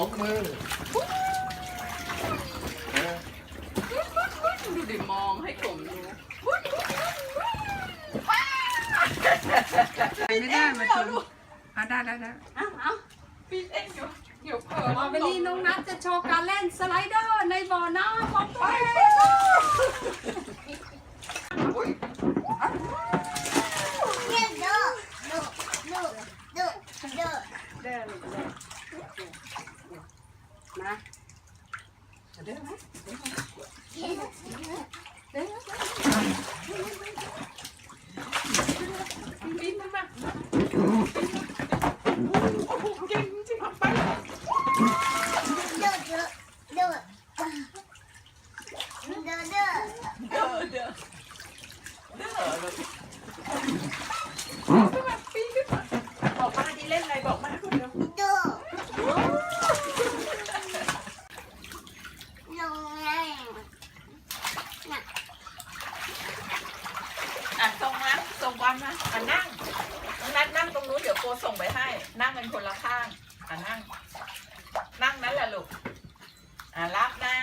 องมือดูดิมองให้ผมดูไม่ได้มาชมอะได้แล้วนะเอ้าเอ้าปีนเองอยู่เดี๋ยวเผลอมาวันนี้น้องนัทจะโชว์การเล่นสไลเดอร์ในบ่อน้ำของตัวเอง มาเดินไหมเดินปีนมันมาโอ้โหเก่งจริงๆไปเด้อเด้อเด้อเลยขึ้นมาปีนขึ้นมาบอกมาดิเล่นอะไรบอกมาคนเดียว อะส่งมาส่งบอลมาอะนั่งน้องนัดนั่งตรงนู้นเดี๋ยวโกส่งไปให้ นั่งเป็นคนละข้าง อะนั่ง นั่งนั้นแหละลูก อะรับนะ